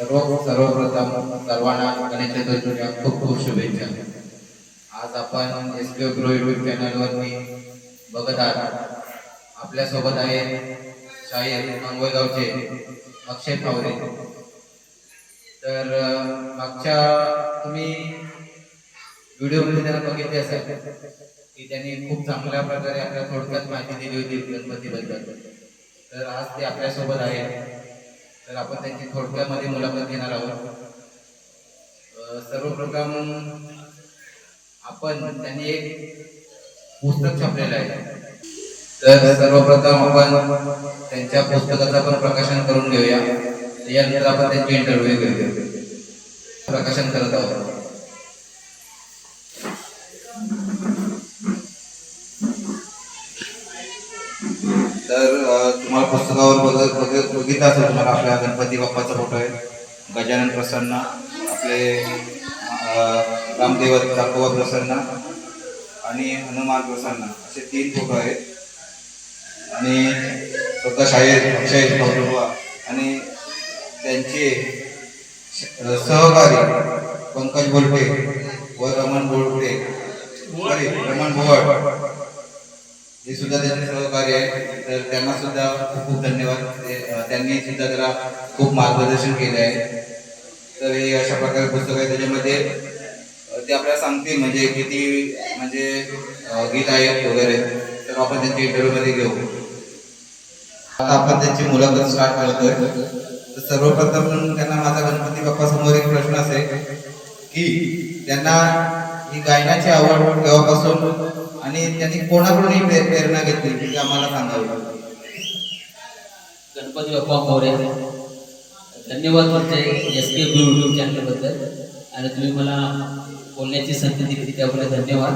सर्व सर्वप्रथम सर्वांना गणेश चतुर्थीच्या खूप खूप शुभेच्छा. आज आपण एस पी ग्रो युट्यूब चॅनलवरती बघत आहात. आपल्यासोबत आहे शाहीर अंगोयगावचे अक्षय पावरे तर मागच्या तुम्ही व्हिडिओमध्ये त्यांना बघितले असेल की त्यांनी खूप चांगल्या प्रकारे आपल्या थोडक्यात माहिती दिली होती गणपतीबद्दल. तर आज ते आपल्यासोबत आहे तर आपण त्यांची थोडक्यामध्ये मुलाखत घेणार आहोत. सर्वप्रथम आपण त्यांनी एक पुस्तक छापलेलं आहे. तर सर्वप्रथम आपण त्यांच्या पुस्तकाचं पण प्रकाशन करून घेऊया. यानंतर आपण त्यांची इंटरव्ह्यू घेऊया. प्रकाशन करत आहोत. पुस्तकावर बघत बघत बघितलं असेल तुम्हाला आपल्या गणपती बाप्पाचा फोटो आहे. गजानन प्रसन्न आपले रामदेव दाखोबा प्रसन्न आणि हनुमान प्रसन्न असे तीन फोटो आहेत. आणि स्वतः शाहीर अक्षय भाऊबा आणि त्यांचे सहकारी पंकज बोलटे व रमण बोलटे सॉरी रमण भोवळ हे सुद्धा त्यांचे सहकार्य आहे. तर त्यांना सुद्धा खूप खूप धन्यवाद त्यांनी सुद्धा त्याला खूप मार्गदर्शन केले आहे तर हे अशा प्रकारे पुस्तक आहे. त्याच्यामध्ये ते आपल्याला सांगतील म्हणजे किती म्हणजे गीत आहेत वगैरे. तर आपण त्यांच्या इंटरव्ह्यूमध्ये घेऊ. आता आपण त्यांची मुलाखत स्टार्ट करतोय. तर सर्वप्रथम त्यांना माझा गणपती बाप्पा समोर एक प्रश्न असेल की त्यांना ही गायनाची आवड केव्हापासून आणि त्यांनी कोणाकडून प्रेरणा घेतली ती आम्हाला सांगावी गणपती बाप्पा मोरे धन्यवाद तुमचे एस के गुरु यूट्यूब चॅनलबद्दल आणि तुम्ही मला बोलण्याची संधी दिली त्याबद्दल धन्यवाद.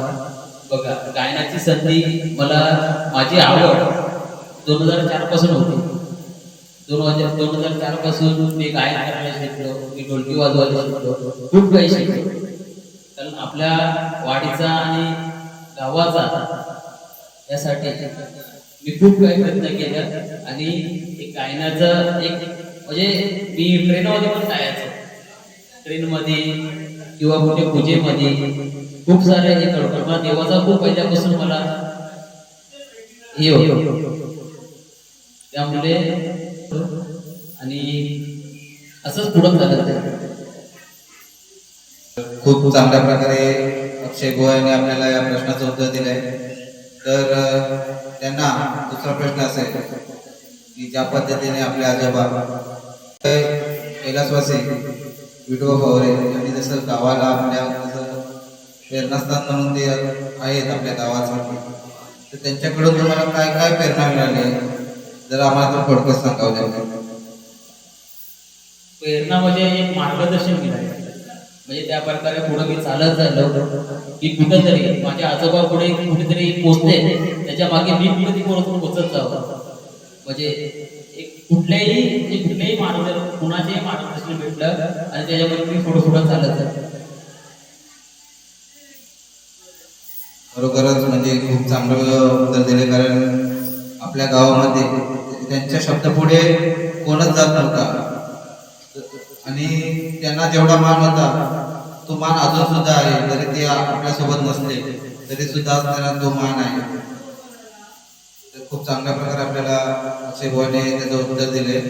बघा गायनाची संधी मला माझी आवड दोन हजार चारपासून होती. दोन हजार दोन हजार चारपासून मी गायन करायला शिकलो मी ढोलकी वाजवायला शिकलो खूप काही शिकलो. कारण आपल्या वाडीचा आणि गावाचा यासाठी मी खूप काही प्रयत्न केले आणि एक गायनाचं एक म्हणजे मी ट्रेनमध्ये पण गायचो ट्रेनमध्ये किंवा कुठे पूजेमध्ये खूप सारे हे करतो मला देवाचा खूप पहिल्यापासून मला हे होतं. त्यामुळे आणि असंच पुढं चालत खूप चांगल्या प्रकारे अक्षय आपल्याला या प्रश्नाचं उत्तर दिलंय. तर त्यांना दुसरा प्रश्न असेल की ज्या पद्धतीने आपले आजोबा कैलासवासी विठोबा पवारे यांनी जसं गावाला आपल्या जसं प्रेरणास्थान म्हणून ते आहेत आपल्या गावासाठी तर त्यांच्याकडून तुम्हाला काय काय प्रेरणा मिळाली? जर आम्हाला तुम्ही थोडक्यात सांगावं प्रेरणा म्हणजे एक मार्गदर्शन मिळालं. म्हणजे त्या प्रकारे पुढे मी चालत झालो की कुठंतरी माझ्या आजोबा पुढे कुठेतरी पोचते. त्याच्यामागे मी कुठे पोहोचून पोचत जावं. म्हणजे एक कुठल्याही म्हणजे कुठल्याही मार्गदर्शन कुणाचेही मार्गदर्शन भेटलं आणि त्याच्यामध्ये मी पुढे पुढे चालत जातो. खरोखरच म्हणजे खूप चांगलं उत्तर दिले कारण आपल्या गावामध्ये त्यांच्या शब्द पुढे कोणच जात नव्हता. आणि त्यांना जेवढा मान होता तो मान अजून सुद्धा आहे. जरी ते आपल्यासोबत नसले तरी सुद्धा त्यांना तो मान आहे. तर खूप चांगल्या प्रकारे आपल्याला अक्षय बुवाने त्याचं उत्तर दिले.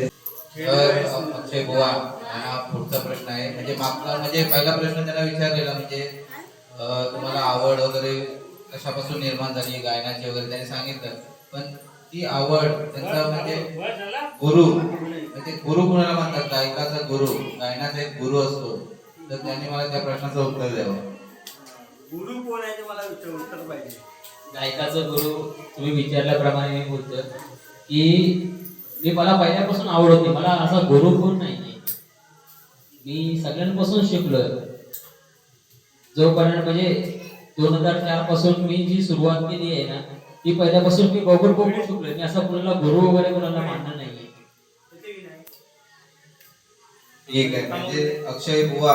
तर अक्षय बुवा हा पुढचा प्रश्न आहे. म्हणजे मागचा म्हणजे पहिला प्रश्न त्यांना विचारलेला म्हणजे तुम्हाला आवड वगैरे कशापासून निर्माण झाली? गायनाची वगैरे त्यांनी सांगितलं. पण ती आवड त्यांचा म्हणजे गुरु. म्हणजे गुरु कोणाला म्हणतात? गायकाचा गुरु. गायनाचा एक गुरु असतो. तर त्यांनी मला त्या प्रश्नाचं उत्तर द्यावं. गुरु कोण आहे ते मला उत्तर पाहिजे. गायकाचा गुरु तुम्ही विचारल्याप्रमाणे मी बोलतो की मी मला पहिल्यापासून आवड होती मला असा गुरु कोण नाही मी सगळ्यांपासून शिकलोय. जोपर्यंत म्हणजे दोन हजार चारपासून मी जी सुरुवात केली आहे ना ती पहिल्यापासून मी बघून बघून शिकलोय मी असं कुणाला गुरु वगैरे कुणाला मानणार नाहीये. नाही ठीक आहे. म्हणजे अक्षय बुवा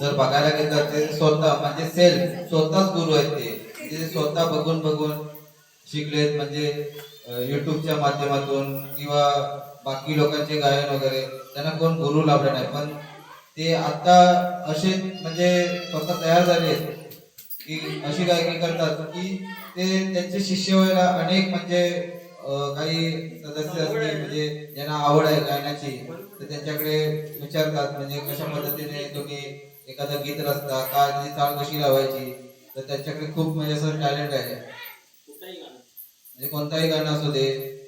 जर बघायला गेलं तर ते स्वतः म्हणजे सेल्फ स्वतःच गुरु आहेत ते. म्हणजे स्वतः बघून बघून शिकलेत म्हणजे युट्यूबच्या माध्यमातून किंवा बाकी लोकांचे गायन वगैरे त्यांना कोण गुरु लाभले नाही. पण ते आता असे म्हणजे स्वतः तयार झाले आहेत. अशी गायकी करतात की ते त्यांचे शिष्य व्हायला अनेक म्हणजे काही सदस्य असतील म्हणजे ज्यांना आवड आहे गायनाची तर त्यांच्याकडे विचारतात म्हणजे कशा पद्धतीने तुम्ही एखादं गीत रचता काय त्याची चाल कशी लावायची तर त्यांच्याकडे खूप म्हणजे असं टॅलेंट आहे. म्हणजे कोणताही गाणं असू दे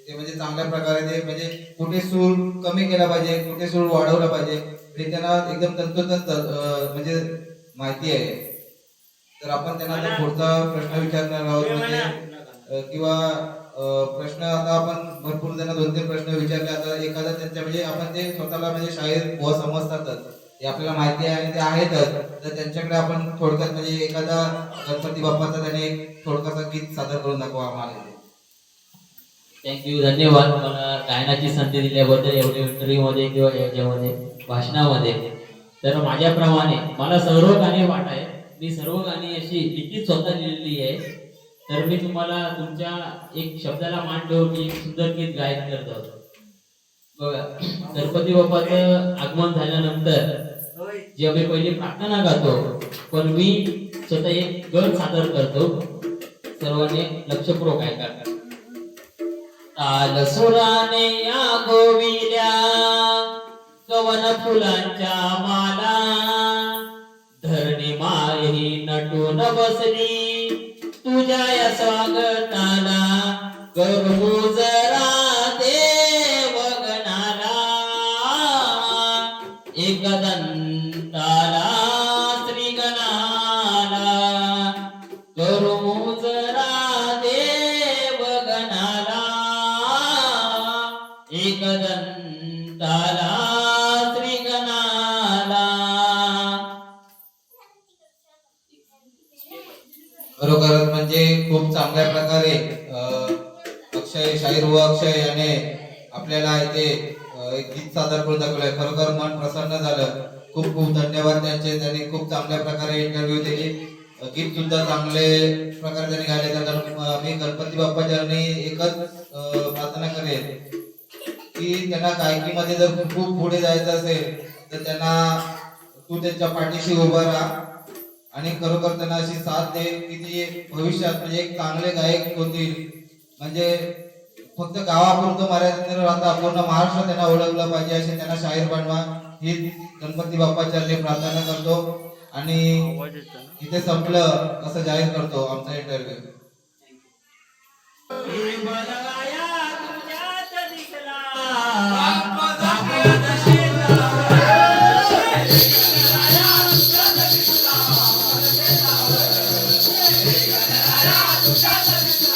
ते म्हणजे चांगल्या प्रकारे ते म्हणजे कुठे सूर कमी केला पाहिजे कुठे सूर वाढवला पाहिजे हे त्यांना एकदम तंतोतंत म्हणजे माहिती आहे. तर आपण त्यांना पुढचा प्रश्न विचारणार आहोत म्हणजे किंवा प्रश्न आता आपण भरपूर त्यांना दोन तीन प्रश्न विचारले. आता एखादा त्यांच्या म्हणजे आपण ते स्वतःला म्हणजे शाहीर व समजतातच हे आपल्याला माहिती आहे आणि ते आहेतच तर त्यांच्याकडे आपण थोडक्यात म्हणजे एखादा गणपती बाप्पाचा त्याने एक थोडकासा गीत सादर करून दाखवा आम्हाला. थँक्यू धन्यवाद. मला गायनाची संधी दिल्याबद्दल एवढ्या इंटरव्ह्यूमध्ये किंवा याच्यामध्ये भाषणामध्ये. तर माझ्याप्रमाणे मला सर्व गाणी वाट आहे मी सर्व गाणी अशी लिखित स्वतः लिहिलेली आहे. तर मी तुम्हाला तुमच्या एक शब्दाला मान ठेवून मी सुंदर गीत गायन करत. होतो बघा गणपती बाप्पाचं आगमन झाल्यानंतर होय जी आम्ही पहिली प्रार्थना गातो पण मी स्वतः एक गण सादर करतो. सर्वांनी लक्षपूर्वक ऐका. ताल सुराने या गोविल्या कवन फुलांच्या माला नटून बसली. तुझ्या या स्वागताला करू खरोखरच म्हणजे खूप चांगल्या प्रकारे अक्षय शाहीर व अक्षय याने आपल्याला इथे एक गीत सादर करून दाखवलंय. खरोखर मन प्रसन्न झालं. खूप खूप धन्यवाद त्यांचे. त्यांनी खूप चांगल्या प्रकारे इंटरव्ह्यू दिली. गीत सुद्धा चांगले प्रकारे त्यांनी गायले. तर मी गणपती बाप्पा चरणी एकच प्रार्थना करेन की त्यांना गायकीमध्ये जर खूप पुढे जायचं असेल तर त्यांना तू त्यांच्या पाठीशी उभा राहा. आणि खरोखर त्यांना अशी साथ दे की ती भविष्यात म्हणजे एक चांगले गायक होतील. म्हणजे फक्त गावापुरतं मर्यादित न राहता पूर्ण महाराष्ट्र त्यांना ओळखलं पाहिजे असे त्यांना शाहीर बनवा ही गणपती बाप्पाच्या चरणी प्रार्थना करतो. आणि इथे संपलं असं जाहीर करतो आमचा इंटरव्ह्यू Hallelujah.